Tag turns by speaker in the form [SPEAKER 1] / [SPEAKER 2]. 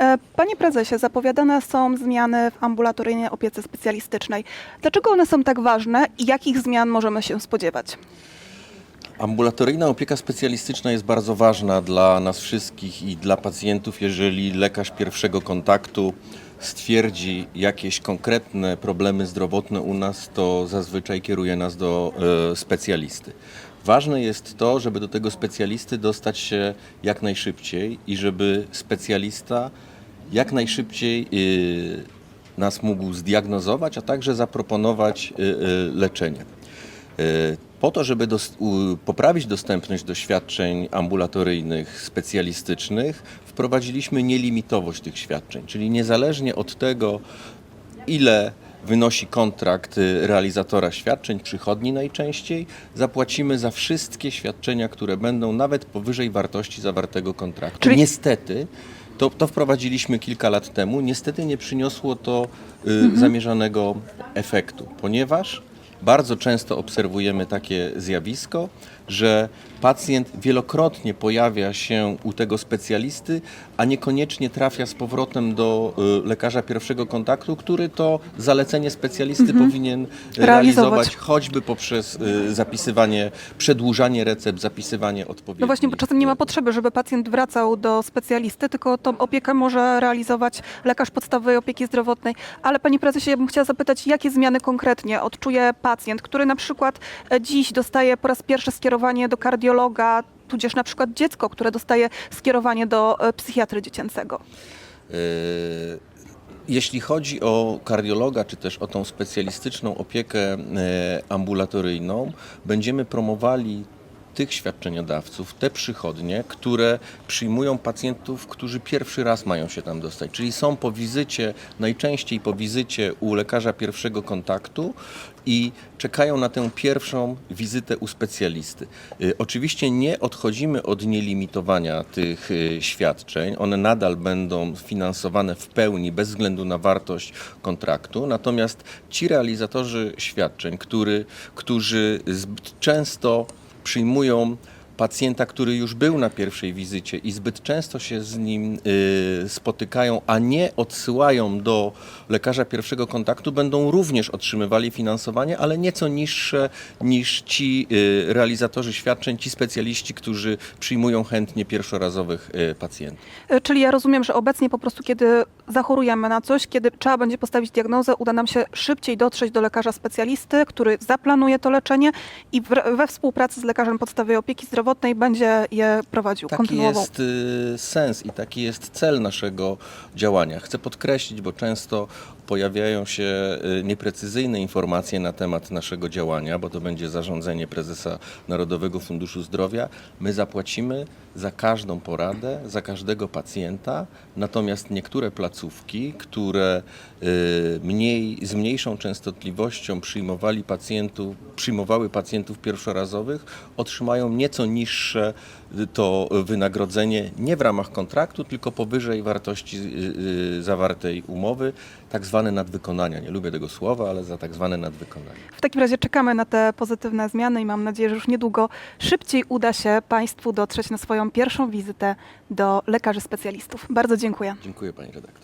[SPEAKER 1] E, Panie prezesie, zapowiadane są zmiany w ambulatoryjnej opiece specjalistycznej. Dlaczego one są tak ważne i jakich zmian możemy się spodziewać?
[SPEAKER 2] Ambulatoryjna opieka specjalistyczna jest bardzo ważna dla nas wszystkich i dla pacjentów, jeżeli lekarz pierwszego kontaktu stwierdzi jakieś konkretne problemy zdrowotne u nas, to zazwyczaj kieruje nas do e, specjalisty. Ważne jest to, żeby do tego specjalisty dostać się jak najszybciej i żeby specjalista jak najszybciej y, nas mógł zdiagnozować, a także zaproponować y, y, leczenie. Po to, żeby poprawić dostępność do świadczeń ambulatoryjnych, specjalistycznych, wprowadziliśmy nielimitowość tych świadczeń, czyli niezależnie od tego, ile wynosi kontrakt y, realizatora świadczeń, przychodni najczęściej, zapłacimy za wszystkie świadczenia, które będą nawet powyżej wartości zawartego kontraktu.
[SPEAKER 1] Czyli-
[SPEAKER 2] Niestety, to, to wprowadziliśmy kilka lat temu, niestety nie przyniosło to y, zamierzonego efektu, ponieważ bardzo często obserwujemy takie zjawisko, że pacjent wielokrotnie pojawia się u tego specjalisty, a niekoniecznie trafia z powrotem do y, lekarza pierwszego kontaktu, który to zalecenie specjalisty powinien
[SPEAKER 1] Realizować.
[SPEAKER 2] realizować choćby poprzez y, zapisywanie, przedłużanie recept, zapisywanie odpowiednich.
[SPEAKER 1] No właśnie, bo czasem nie ma potrzeby, żeby pacjent wracał do specjalisty, tylko tą opiekę może realizować lekarz podstawowej opieki zdrowotnej. Ale panie prezesie, ja bym chciała zapytać, jakie zmiany konkretnie odczuje pacjent, który na przykład e, dziś dostaje po raz pierwszy skierowanie do kardiologa, tudzież na przykład dziecko, które dostaje skierowanie do e, psychiatry dziecięcego.
[SPEAKER 2] Yy, Jeśli chodzi o kardiologa, czy też o tą specjalistyczną opiekę e, ambulatoryjną, będziemy promowali tych świadczeniodawców, te przychodnie, które przyjmują pacjentów, którzy pierwszy raz mają się tam dostać. Czyli są po wizycie, najczęściej po wizycie u lekarza pierwszego kontaktu i czekają na tę pierwszą wizytę u specjalisty. Y, Oczywiście nie odchodzimy od nielimitowania tych y, świadczeń. One nadal będą finansowane w pełni bez względu na wartość kontraktu. Natomiast ci realizatorzy świadczeń, który, którzy często przyjmują pacjenta, który już był na pierwszej wizycie i zbyt często się z nim y, spotykają, a nie odsyłają do lekarza pierwszego kontaktu, będą również otrzymywali finansowanie, ale nieco niższe niż ci y, realizatorzy świadczeń, ci specjaliści, którzy przyjmują chętnie pierwszorazowych y, pacjentów.
[SPEAKER 1] E, Czyli ja rozumiem, że obecnie po prostu, kiedy zachorujemy na coś, kiedy trzeba będzie postawić diagnozę, uda nam się szybciej dotrzeć do lekarza specjalisty, który zaplanuje to leczenie i we współpracy z lekarzem podstawowej opieki zdrowotnej będzie je prowadził,
[SPEAKER 2] Taki
[SPEAKER 1] kontynuował.
[SPEAKER 2] jest y, sens i taki jest cel naszego działania. Chcę podkreślić, bo często pojawiają się y, nieprecyzyjne informacje na temat naszego działania, bo to będzie zarządzenie prezesa Narodowego Funduszu Zdrowia. My zapłacimy za każdą poradę, za każdego pacjenta, natomiast niektóre placówki, które y, mniej, z mniejszą częstotliwością przyjmowali pacjentów, przyjmowały pacjentów pierwszorazowych, otrzymają nieco niższe y, to wynagrodzenie nie w ramach kontraktu, tylko powyżej wartości y, y, zawartej umowy, tak zwane nadwykonania. Nie lubię tego słowa, ale za tak zwane nadwykonania.
[SPEAKER 1] W takim razie czekamy na te pozytywne zmiany i mam nadzieję, że już niedługo szybciej uda się Państwu dotrzeć na swoją pierwszą wizytę do lekarzy specjalistów. Bardzo dziękuję.
[SPEAKER 2] Dziękuję Pani redaktor.